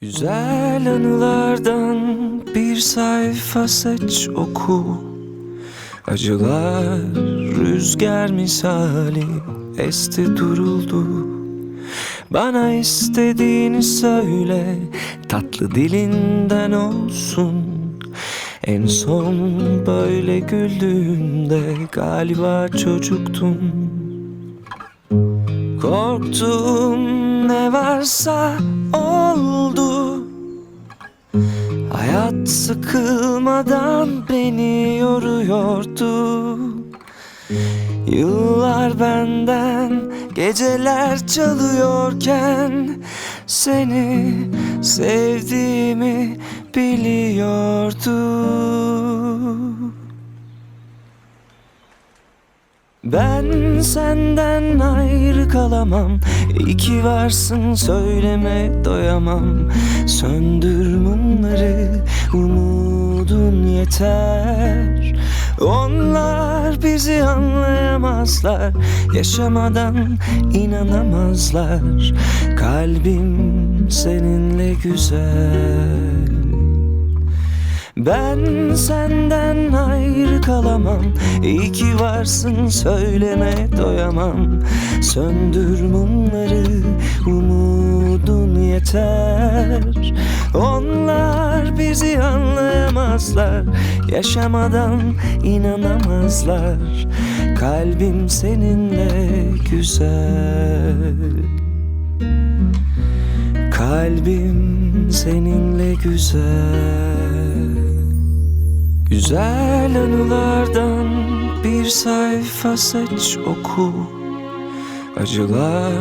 Güzel anılardan bir sayfa seç oku. Acılar rüzgar misali esti duruldu. Bana istediğini söyle tatlı dilinden olsun. En son böyle güldüğümde galiba çocuktum Korktuğum ne varsa oldu. Hayat sıkılmadan beni yoruyordu. Yıllar benden geceler çalıyorken Seni sevdiğimi biliyordu Ben senden ayrı kalamam. İyi ki varsın söyleme doyamam. Söndür mumları umudun yeter. Onlar bizi anlayamazlar. Yaşamadan inanamazlar. Kalbim seninle güzel ben senden ayrı kalamam. İyi ki varsın söyleme doyamam. Söndür mumları umudun yeter. Onlar bizi anlayamazlar. Yaşamadan inanamazlar. Kalbim seninle güzel. Kalbim seninle güzel Güzel anılardan bir sayfa seç oku. Acılar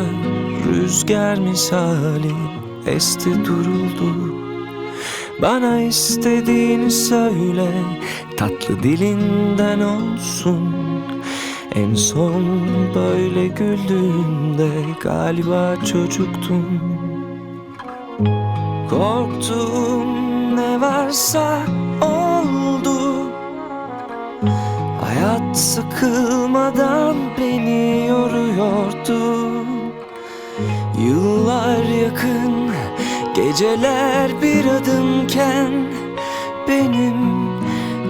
rüzgar misali esti duruldu. Bana istediğini söyle tatlı dilinden olsun. En son böyle güldüğümde galiba çocuktum Korktuğum ne varsa oldu Hayat sıkılmadan beni yoruyordu. Yıllar yakın geceler bir adımken Benim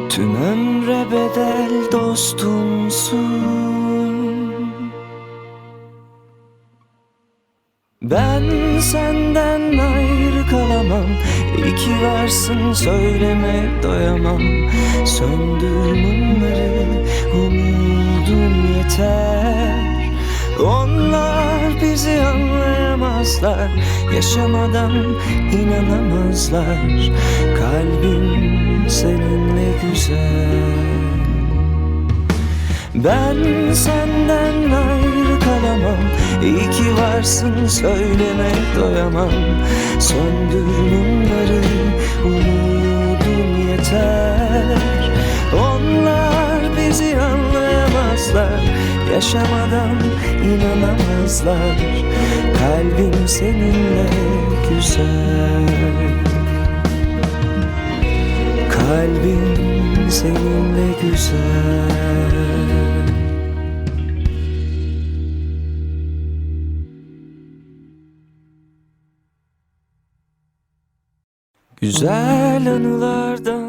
tüm ömre bedel dostumsun. Ben senden ayrı İyi ki varsın söyleme doyamam. Söndür mumları umudun yeter. Onlar bizi anlayamazlar Yaşamadan inanamazlar. Kalbim seninle güzel. Ben senden ayrı kalamam. İyi ki varsın söyleme doyamam. Söndür mumları umudun yeter. Onlar bizi anlayamazlar Yaşamadan inanamazlar. Kalbim seninle güzel. Kalbim seninle güzel Güzel anılardan